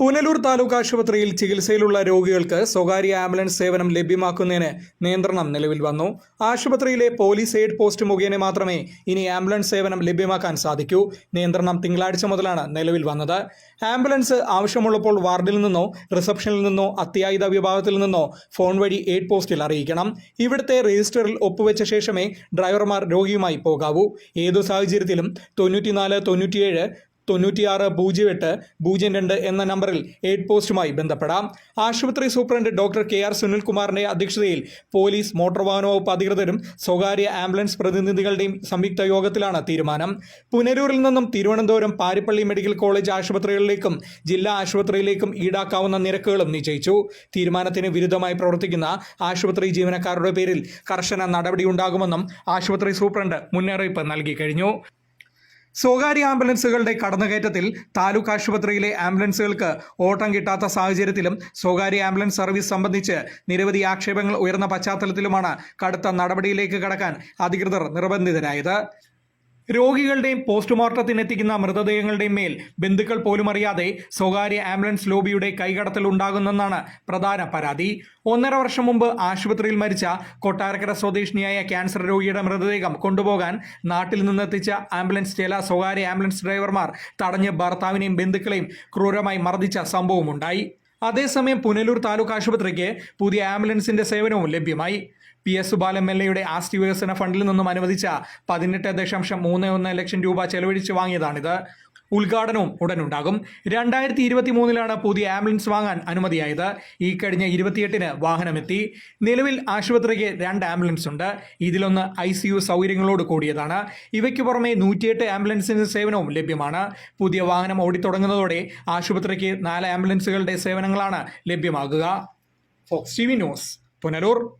പുനലൂർ താലൂക്ക് ആശുപത്രിയിൽ ചികിത്സയിലുള്ള രോഗികൾക്ക് സ്വകാര്യ ആംബുലൻസ് സേവനം ലഭ്യമാക്കുന്നതിന് നിയന്ത്രണം നിലവിൽ വന്നു. ആശുപത്രിയിലെ പോലീസ് എയ്ഡ് പോസ്റ്റ് മുഖേന മാത്രമേ ഇനി ആംബുലൻസ് സേവനം ലഭ്യമാക്കാൻ സാധിക്കൂ. നിയന്ത്രണം തിങ്കളാഴ്ച മുതലാണ് നിലവിൽ വന്നത്. ആംബുലൻസ് ആവശ്യമുള്ളപ്പോൾ വാർഡിൽ നിന്നോ റിസപ്ഷനിൽ നിന്നോ അത്യാഹിത വിഭാഗത്തിൽ നിന്നോ ഫോൺ വഴി എയ്ഡ് പോസ്റ്റിൽ അറിയിക്കണം. ഇവിടുത്തെ രജിസ്റ്ററിൽ ഒപ്പുവെച്ച ശേഷമേ ഡ്രൈവർമാർ രോഗിയുമായി പോകാവൂ. ഏതു സാഹചര്യത്തിലും തൊണ്ണൂറ്റിനാല് തൊണ്ണൂറ്റിയേഴ് തൊണ്ണൂറ്റിയാറ് പൂജ്യം എട്ട് പൂജ്യം രണ്ട് എന്ന നമ്പറിൽ എയ്ഡ് പോസ്റ്റുമായി ബന്ധപ്പെടാം. ആശുപത്രി സൂപ്രണ്ട് ഡോക്ടർ കെ ആർ സുനിൽകുമാറിന്റെ അധ്യക്ഷതയിൽ പോലീസ് മോട്ടോർ വാഹന വകുപ്പ് അധികൃതരും സ്വകാര്യ ആംബുലൻസ് പ്രതിനിധികളുടെയും സംയുക്ത യോഗത്തിലാണ് തീരുമാനം. പുനരൂരിൽ നിന്നും തിരുവനന്തപുരം പാരിപ്പള്ളി മെഡിക്കൽ കോളേജ് ആശുപത്രികളിലേക്കും ജില്ലാ ആശുപത്രിയിലേക്കും ഈടാക്കാവുന്ന നിരക്കുകളും നിശ്ചയിച്ചു. തീരുമാനത്തിന് വിരുദ്ധമായി പ്രവർത്തിക്കുന്ന ആശുപത്രി ജീവനക്കാരുടെ പേരിൽ കർശന നടപടിയുണ്ടാകുമെന്നും ആശുപത്രി സൂപ്രണ്ട് മുന്നറിയിപ്പ് നൽകി കഴിഞ്ഞു. സ്വകാര്യ ആംബുലൻസുകളുടെ കടന്നുകയറ്റത്തിൽ താലൂക്ക് ആശുപത്രിയിലെ ആംബുലൻസുകൾക്ക് ഓട്ടം കിട്ടാത്ത സാഹചര്യത്തിലും സ്വകാര്യ ആംബുലൻസ് സർവീസ് സംബന്ധിച്ച് നിരവധി ആക്ഷേപങ്ങൾ ഉയർന്ന പശ്ചാത്തലത്തിലുമാണ് കടുത്ത നടപടിയിലേക്ക് കടക്കാൻ അധികൃതർ നിർബന്ധിതരായത്. രോഗികളുടെയും പോസ്റ്റ്മോർട്ടത്തിനെത്തിക്കുന്ന മൃതദേഹങ്ങളുടെയും മേൽ ബന്ധുക്കൾ പോലും അറിയാതെ സ്വകാര്യ ആംബുലൻസ് ലോബിയുടെ കൈകടത്തൽ ഉണ്ടാകുന്നെന്നാണ് പ്രധാന പരാതി. ഒന്നര വർഷം മുമ്പ് ആശുപത്രിയിൽ മരിച്ച കൊട്ടാരക്കര സ്വദേശിനിയായ ക്യാൻസർ രോഗിയുടെ മൃതദേഹം കൊണ്ടുപോകാൻ നാട്ടിൽ നിന്നെത്തിച്ച ആംബുലൻസ് ചില സ്വകാര്യ ആംബുലൻസ് ഡ്രൈവർമാർ തടഞ്ഞ് ഭർത്താവിനെയും ബന്ധുക്കളെയും ക്രൂരമായി മർദ്ദിച്ച സംഭവമുണ്ടായി. അതേസമയം പുനലൂർ താലൂക്ക് ആശുപത്രിക്ക് പുതിയ ആംബുലൻസിന്റെ സേവനവും ലഭ്യമായി. P S Supal M L എയുടെ ആസ്തി വികസന ഫണ്ടിൽ നിന്നും അനുവദിച്ച പതിനെട്ട് ദശാംശം മൂന്ന് ഒന്ന് ലക്ഷം രൂപ ചെലവഴിച്ച് വാങ്ങിയതാണിത്. ഉദ്ഘാടനവും ഉടനുണ്ടാകും. രണ്ടായിരത്തി ഇരുപത്തി മൂന്നിലാണ് പുതിയ ആംബുലൻസ് വാങ്ങാൻ അനുമതിയായത്. ഈ കഴിഞ്ഞ ഇരുപത്തിയെട്ടിന് വാഹനമെത്തി. നിലവിൽ ആശുപത്രിക്ക് രണ്ട് ആംബുലൻസ് ഉണ്ട്. ഇതിലൊന്ന് ഐ സി യു സൗകര്യങ്ങളോട് കൂടിയതാണ്. ഇവയ്ക്ക് പുറമെ നൂറ്റിയെട്ട് ആംബുലൻസിന് സേവനവും ലഭ്യമാണ്. പുതിയ വാഹനം ഓടിത്തുടങ്ങുന്നതോടെ ആശുപത്രിക്ക് നാല് ആംബുലൻസുകളുടെ സേവനങ്ങളാണ് ലഭ്യമാകുക. Fox T V news Punalur.